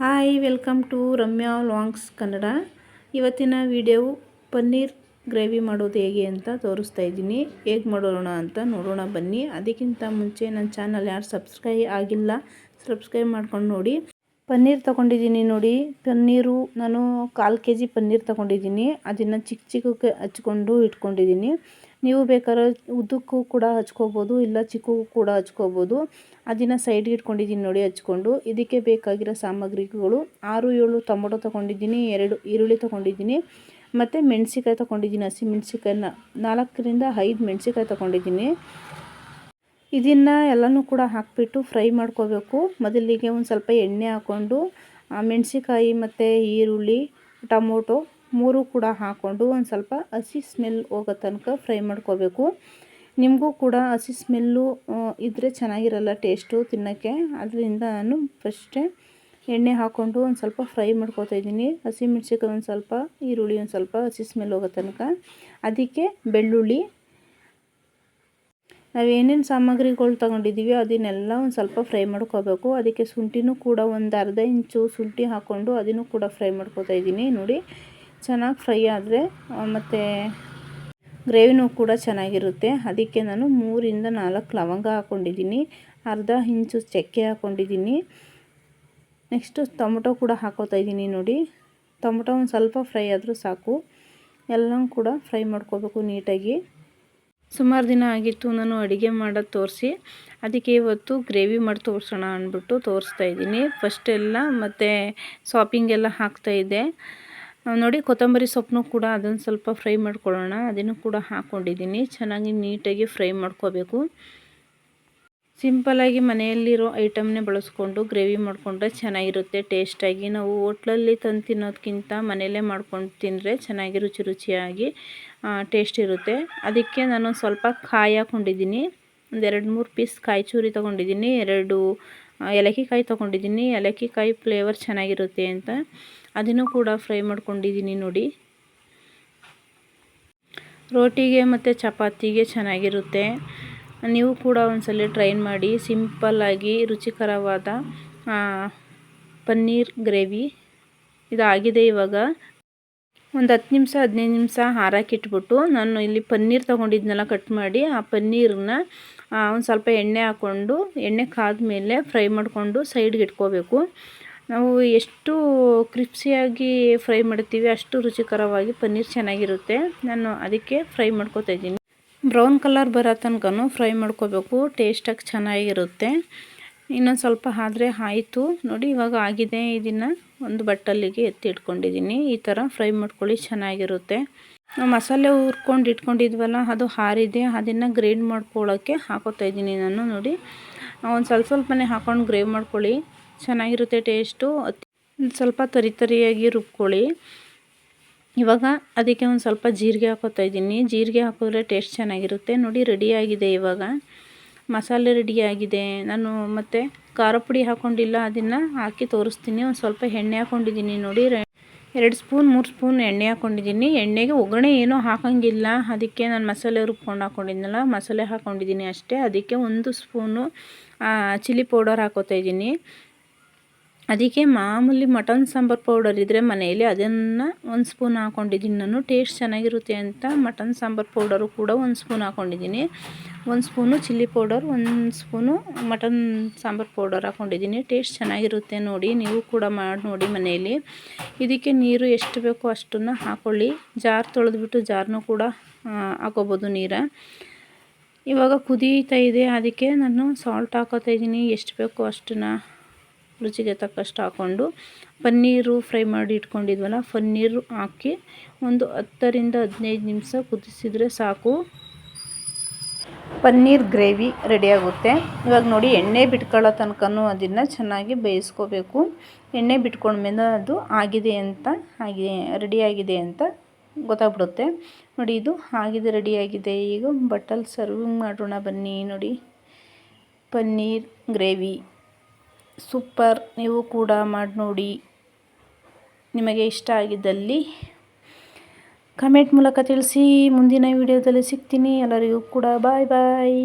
Hi, welcome to Ramya vlogs Kannada. ಇವತ್ತಿನ ವಿಡಿಯೋವು paneer gravy ಮಾಡೋದು ಹೇಗೆ ಅಂತ ತೋರಿಸ್ತಾ ಇದ್ದೀನಿ. ಹೇಗೆ ಮಾಡೋಣ ಅಂತ ನೋಡೋಣ ಬನ್ನಿ. ಅದಕ್ಕಿಂತ ಮುಂಚೆ ನನ್ನ ಚಾನಲ್ ಯಾರು ಸಬ್ಸ್ಕ್ರೈಬ್ ಆಗಿಲ್ಲ, ಸಬ್ಸ್ಕ್ರೈಬ್ ಮಾಡ್ಕೊಂಡು ನೋಡಿ. ಪನ್ನೀರ್ ತೊಗೊಂಡಿದ್ದೀನಿ ನೋಡಿ. ಪನ್ನೀರು ನಾನು ಕಾಲು ಕೆ ಜಿ ಪನ್ನೀರ್ ತೊಗೊಂಡಿದ್ದೀನಿ. ಅದನ್ನು ಚಿಕ್ಕ ಚಿಕ್ಕಕ್ಕೆ ಹಚ್ಕೊಂಡು ಇಟ್ಕೊಂಡಿದ್ದೀನಿ. ನೀವು ಬೇಕಾದ್ರೆ ಉದ್ದಕ್ಕೂ ಕೂಡ ಹಚ್ಕೋಬೋದು, ಇಲ್ಲ ಚಿಕ್ಕಗೂ ಕೂಡ ಹಚ್ಕೋಬೋದು. ಅದನ್ನು ಸೈಡ್ಗೆ ಇಟ್ಕೊಂಡಿದ್ದೀನಿ ನೋಡಿ ಹಚ್ಕೊಂಡು. ಇದಕ್ಕೆ ಬೇಕಾಗಿರೋ ಸಾಮಗ್ರಿಗಳು ಆರು, ಏಳು ಟೊಮೊಟೊ ತೊಗೊಂಡಿದ್ದೀನಿ, ಎರಡು ಈರುಳ್ಳಿ ತೊಗೊಂಡಿದ್ದೀನಿ, ಮತ್ತು ಮೆಣಸಿಕಾಯಿ ತೊಗೊಂಡಿದ್ದೀನಿ, ಹಸಿ ಮೆಣಸಿಕಾಯಿನ ನಾಲ್ಕರಿಂದ ಐದು ಮೆಣಸಿಕಾಯಿ ತೊಗೊಂಡಿದ್ದೀನಿ. ಇದನ್ನು ಎಲ್ಲನೂ ಕೂಡ ಹಾಕಿಬಿಟ್ಟು ಫ್ರೈ ಮಾಡ್ಕೋಬೇಕು. ಮೊದಲಿಗೆ ಒಂದು ಸ್ವಲ್ಪ ಎಣ್ಣೆ ಹಾಕ್ಕೊಂಡು ಮೆಣಸಿಕಾಯಿ ಮತ್ತು ಈರುಳ್ಳಿ, ಟೊಮೊಟೊ ಮೂರು ಕೂಡ ಹಾಕ್ಕೊಂಡು ಒಂದು ಸ್ವಲ್ಪ ಹಸಿ ಸ್ಮೆಲ್ ಹೋಗೋ ತನಕ ಫ್ರೈ ಮಾಡ್ಕೋಬೇಕು. ನಿಮಗೂ ಕೂಡ ಹಸಿ ಸ್ಮೆಲ್ಲು ಇದ್ದರೆ ಚೆನ್ನಾಗಿರಲ್ಲ ಟೇಸ್ಟು ತಿನ್ನೋಕ್ಕೆ. ಅದರಿಂದ ನಾನು ಫಸ್ಟೇ ಎಣ್ಣೆ ಹಾಕ್ಕೊಂಡು ಒಂದು ಸ್ವಲ್ಪ ಫ್ರೈ ಮಾಡ್ಕೋತಾ ಇದ್ದೀನಿ. ಹಸಿಮೆಣ್ಸಿಕಾಯಿ ಒಂದು ಸ್ವಲ್ಪ, ಈರುಳ್ಳಿ ಒಂದು ಸ್ವಲ್ಪ ಹಸಿ ಸ್ಮೆಲ್ ಹೋಗೋ ತನಕ. ಅದಕ್ಕೆ ಬೆಳ್ಳುಳ್ಳಿ. ನಾವು ಏನೇನು ಸಾಮಗ್ರಿಗಳು ತೊಗೊಂಡಿದ್ದೀವಿ ಅದನ್ನೆಲ್ಲ ಒಂದು ಸ್ವಲ್ಪ ಫ್ರೈ ಮಾಡ್ಕೋಬೇಕು. ಅದಕ್ಕೆ ಶುಂಠಿನೂ ಕೂಡ ಒಂದು ಅರ್ಧ ಇಂಚು ಶುಂಠಿ ಹಾಕ್ಕೊಂಡು ಅದನ್ನು ಕೂಡ ಫ್ರೈ ಮಾಡ್ಕೋತಾ ಇದ್ದೀನಿ. ನೋಡಿ ಚೆನ್ನಾಗಿ ಫ್ರೈ ಆದರೆ ಮತ್ತು ಗ್ರೇವಿನೂ ಕೂಡ ಚೆನ್ನಾಗಿರುತ್ತೆ. ಅದಕ್ಕೆ ನಾನು ಮೂರಿಂದ ನಾಲ್ಕು ಲವಂಗ ಹಾಕ್ಕೊಂಡಿದ್ದೀನಿ ಅರ್ಧ ಇಂಚು ಚಕ್ಕೆ ಹಾಕ್ಕೊಂಡಿದ್ದೀನಿ ನೆಕ್ಸ್ಟು ಟೊಮೊಟೊ ಕೂಡ ಹಾಕೋತಾ ಇದ್ದೀನಿ ನೋಡಿ. ಟೊಮೊಟೊ ಒಂದು ಸ್ವಲ್ಪ ಫ್ರೈ ಆದರೂ ಸಾಕು. ಎಲ್ಲ ಕೂಡ ಫ್ರೈ ಮಾಡ್ಕೋಬೇಕು ನೀಟಾಗಿ. ಸುಮಾರು ದಿನ ಆಗಿತ್ತು ನಾನು ಅಡುಗೆ ಮಾಡೋದು ತೋರಿಸಿ. ಅದಕ್ಕೆ ಇವತ್ತು ಗ್ರೇವಿ ಮಾಡಿ ತೋರಿಸೋಣ ಅಂದ್ಬಿಟ್ಟು ತೋರಿಸ್ತಾ ಇದ್ದೀನಿ. ಫಸ್ಟೆಲ್ಲ ಮತ್ತು ಶಾಪಿಂಗ್ ಎಲ್ಲ ಹಾಕ್ತಾಯಿದ್ದೆ ನೋಡಿ, ಕೊತ್ತಂಬರಿ ಸೊಪ್ಪನ್ನು ಕೂಡ ಅದನ್ನು ಸ್ವಲ್ಪ ಫ್ರೈ ಮಾಡ್ಕೊಳ್ಳೋಣ. ಅದನ್ನು ಕೂಡ ಹಾಕ್ಕೊಂಡಿದ್ದೀನಿ ಚೆನ್ನಾಗಿ ನೀಟಾಗಿ ಫ್ರೈ ಮಾಡ್ಕೋಬೇಕು. ಸಿಂಪಲಾಗಿ ಮನೆಯಲ್ಲಿರೋ ಐಟಮ್ನೇ ಬಳಸ್ಕೊಂಡು ಗ್ರೇವಿ ಮಾಡಿಕೊಂಡ್ರೆ ಚೆನ್ನಾಗಿರುತ್ತೆ. ಟೇಸ್ಟಾಗಿ ನಾವು ಹೋಟ್ಲಲ್ಲಿ ತಂದು ತಿನ್ನೋದಕ್ಕಿಂತ ಮನೆಯಲ್ಲೇ ಮಾಡ್ಕೊಂಡು ತಿಂದರೆ ಚೆನ್ನಾಗಿ ರುಚಿ ರುಚಿಯಾಗಿ ಟೇಸ್ಟ್ ಇರುತ್ತೆ. ಅದಕ್ಕೆ ನಾನು ಸ್ವಲ್ಪ ಕಾಯಿ ಹಾಕ್ಕೊಂಡಿದ್ದೀನಿ ಒಂದು ಎರಡು ಮೂರು ಪೀಸ್ ಕಾಯಿ ಚೂರಿ ತೊಗೊಂಡಿದ್ದೀನಿ. ಎರಡು ಏಲಕ್ಕಿ ಕಾಯಿ ತೊಗೊಂಡಿದ್ದೀನಿ. ಏಲಕ್ಕಿ ಕಾಯಿ ಫ್ಲೇವರ್ ಚೆನ್ನಾಗಿರುತ್ತೆ ಅಂತ. ಅದನ್ನು ಕೂಡ ಫ್ರೈ ಮಾಡ್ಕೊಂಡಿದ್ದೀನಿ ನೋಡಿ. ರೋಟಿಗೆ ಮತ್ತು ಚಪಾತಿಗೆ ಚೆನ್ನಾಗಿರುತ್ತೆ. ನೀವು ಕೂಡ ಒಂದ್ಸಲ ಟ್ರೈ ಮಾಡಿ. ಸಿಂಪಲ್ಲಾಗಿ ರುಚಿಕರವಾದ ಪನ್ನೀರ್ ಗ್ರೇವಿ ಇದಾಗಿದೆ ಇವಾಗ. ಒಂದು ಹತ್ತು ನಿಮಿಷ, ಹದಿನೈದು ನಿಮಿಷ ಹಾರಾಕಿಟ್ಬಿಟ್ಟು ನಾನು ಇಲ್ಲಿ ಪನ್ನೀರ್ ತೊಗೊಂಡಿದ್ನೆಲ್ಲ ಕಟ್ ಮಾಡಿ, ಆ ಪನ್ನೀರನ್ನ ಒಂದು ಸ್ವಲ್ಪ ಎಣ್ಣೆ ಹಾಕ್ಕೊಂಡು ಎಣ್ಣೆ ಕಾದ ಮೇಲೆ ಫ್ರೈ ಮಾಡಿಕೊಂಡು ಸೈಡ್ಗೆ ಇಟ್ಕೋಬೇಕು. ನಾವು ಎಷ್ಟು ಕ್ರಿಪ್ಸಿಯಾಗಿ ಫ್ರೈ ಮಾಡ್ತೀವಿ, ಅಷ್ಟು ರುಚಿಕರವಾಗಿ ಪನ್ನೀರ್ ಚೆನ್ನಾಗಿರುತ್ತೆ. ನಾನು ಅದಕ್ಕೆ ಫ್ರೈ ಮಾಡ್ಕೋತಾ ಇದ್ದೀನಿ. ಬ್ರೌನ್ ಕಲರ್ ಬರೋ ತನಕ ಫ್ರೈ ಮಾಡ್ಕೋಬೇಕು ಟೇಸ್ಟಾಗಿ ಚೆನ್ನಾಗಿರುತ್ತೆ. ಇನ್ನೊಂದು ಸ್ವಲ್ಪ ಆದರೆ ಆಯಿತು. ನೋಡಿ, ಇವಾಗ ಆಗಿದೆ ಇದನ್ನು ಒಂದು ಬಟ್ಟಲಿಗೆ ಎತ್ತಿ ಇಟ್ಕೊಂಡಿದ್ದೀನಿ. ಈ ಥರ ಫ್ರೈ ಮಾಡ್ಕೊಳ್ಳಿ, ಚೆನ್ನಾಗಿರುತ್ತೆ. ಮಸಾಲೆ ಹುರ್ಕೊಂಡು ಇಟ್ಕೊಂಡಿದ್ವಲ್ಲ, ಅದು ಹಾರಿದೆ ಅದನ್ನು ಗ್ರೈಂಡ್ ಮಾಡ್ಕೊಳ್ಳೋಕ್ಕೆ ಹಾಕೋತಾ ಇದ್ದೀನಿ ನಾನು, ನೋಡಿ. ಒಂದು ಸ್ವಲ್ಪ ಸ್ವಲ್ಪನೇ ಹಾಕೊಂಡು ಗ್ರೇವ್ ಮಾಡ್ಕೊಳ್ಳಿ. ಚೆನ್ನಾಗಿರುತ್ತೆ ಟೇಸ್ಟು. ಸ್ವಲ್ಪ ತರಿ ತರಿಯಾಗಿ ರುಬ್ಕೊಳ್ಳಿ. ಇವಾಗ ಅದಕ್ಕೆ ಒಂದು ಸ್ವಲ್ಪ ಜೀರಿಗೆ ಹಾಕೋತಾ ಇದ್ದೀನಿ. ಜೀರಿಗೆ ಹಾಕಿದ್ರೆ ಟೇಸ್ಟ್ ಚೆನ್ನಾಗಿರುತ್ತೆ. ನೋಡಿ ರೆಡಿಯಾಗಿದೆ ಇವಾಗ. ಮಸಾಲೆ ರೆಡಿಯಾಗಿದೆ ನಾನು ಮತ್ತು ಖಾರ ಪುಡಿ ಹಾಕ್ಕೊಂಡಿಲ್ಲ ಅದನ್ನು ಹಾಕಿ ತೋರಿಸ್ತೀನಿ. ಒಂದು ಸ್ವಲ್ಪ ಎಣ್ಣೆ ಹಾಕ್ಕೊಂಡಿದ್ದೀನಿ ನೋಡಿ. ಎರಡು ಸ್ಪೂನ್, ಮೂರು ಸ್ಪೂನ್ ಎಣ್ಣೆ ಹಾಕ್ಕೊಂಡಿದ್ದೀನಿ ಎಣ್ಣೆಗೆ ಒಗ್ಗರಣೆ ಏನೂ ಹಾಕೋಂಗಿಲ್ಲ. ಅದಕ್ಕೆ ನಾನು ಮಸಾಲೆ ರುಬ್ಕೊಂಡು ಹಾಕ್ಕೊಂಡಿದ್ದೀನಲ್ಲ ಮಸಾಲೆ ಹಾಕ್ಕೊಂಡಿದ್ದೀನಿ ಅಷ್ಟೇ. ಅದಕ್ಕೆ ಒಂದು ಸ್ಪೂನು ಚಿಲ್ಲಿ ಪೌಡರ್ ಹಾಕೋತಾ ಇದ್ದೀನಿ. ಅದಕ್ಕೆ ಮಾಮೂಲಿ ಮಟನ್ ಸಾಂಬಾರು ಪೌಡರ್ ಇದ್ದರೆ ಮನೆಯಲ್ಲಿ ಅದನ್ನು ಒಂದು ಸ್ಪೂನ್ ಹಾಕ್ಕೊಂಡಿದ್ದೀನಿ ನಾನು ಟೇಸ್ಟ್ ಚೆನ್ನಾಗಿರುತ್ತೆ ಅಂತ ಮಟನ್ ಸಾಂಬಾರು ಪೌಡರು ಕೂಡ ಒಂದು ಸ್ಪೂನ್ ಹಾಕ್ಕೊಂಡಿದ್ದೀನಿ ಒಂದು ಸ್ಪೂನು ಚಿಲ್ಲಿ ಪೌಡರ್ ಒಂದು ಸ್ಪೂನು ಮಟನ್ ಸಾಂಬಾರು ಪೌಡರ್ ಹಾಕ್ಕೊಂಡಿದ್ದೀನಿ ಟೇಸ್ಟ್ ಚೆನ್ನಾಗಿರುತ್ತೆ ನೋಡಿ, ನೀವು ಕೂಡ ಮಾಡಿ ನೋಡಿ ಮನೆಯಲ್ಲಿ. ಇದಕ್ಕೆ ನೀರು ಎಷ್ಟು ಬೇಕೋ ಅಷ್ಟನ್ನು ಹಾಕ್ಕೊಳ್ಳಿ ಜಾರ್ ತೊಳೆದ್ಬಿಟ್ಟು ಜಾರ್ನೂ ಕೂಡ ಹಾಕೋಬೋದು ನೀರು. ಇವಾಗ ಕುದೀತಾ ಇದೆ, ಅದಕ್ಕೆ ನಾನು ಸಾಲ್ಟ್ ಹಾಕೋತಾ ಇದ್ದೀನಿ. ಎಷ್ಟು ಬೇಕೋ ಅಷ್ಟನ್ನು ರುಚಿಗೆ ತಕ್ಕಷ್ಟು ಹಾಕ್ಕೊಂಡು ಪನ್ನೀರು ಫ್ರೈ ಮಾಡಿ ಇಟ್ಕೊಂಡಿದ್ವಲ್ಲ, ಪನ್ನೀರು ಹಾಕಿ ಒಂದು ಹತ್ತರಿಂದ ಹದಿನೈದು ನಿಮಿಷ ಕುದಿಸಿದರೆ ಸಾಕು. ಪನ್ನೀರ್ ಗ್ರೇವಿ ರೆಡಿಯಾಗುತ್ತೆ ಇವಾಗ ನೋಡಿ ಎಣ್ಣೆ ಬಿಟ್ಕೊಳ್ಳೋ ತನಕನೂ ಅದನ್ನು ಚೆನ್ನಾಗಿ ಬೇಯಿಸ್ಕೋಬೇಕು. ಎಣ್ಣೆ ಬಿಟ್ಕೊಂಡ್ಮೇಲೆ ಅದು ಆಗಿದೆ ಅಂತ ಆಗಿ ರೆಡಿಯಾಗಿದೆ ಅಂತ ಗೊತ್ತಾಗ್ಬಿಡುತ್ತೆ. ನೋಡಿ, ಇದು ಆಗಿದೆ ರೆಡಿಯಾಗಿದೆ ಈಗ ಬಟ್ಟಲ್ ಸರ್ವಿಂಗ್ ಮಾಡೋಣ ಬನ್ನಿ. ನೋಡಿ, ಪನ್ನೀರ್ ಗ್ರೇವಿ. ಸೂಪರ್. ನೀವು ಕೂಡ ಮಾಡಿ ನೋಡಿ ನಿಮಗೆ ಇಷ್ಟ ಆಗಿದ್ದಲ್ಲಿ ಕಮೆಂಟ್ ಮೂಲಕ ತಿಳಿಸಿ. ಮುಂದಿನ ವಿಡಿಯೋದಲ್ಲಿ ಸಿಗ್ತೀನಿ. ಎಲ್ಲರಿಗೂ ಕೂಡ ಬಾಯ್ ಬಾಯ್.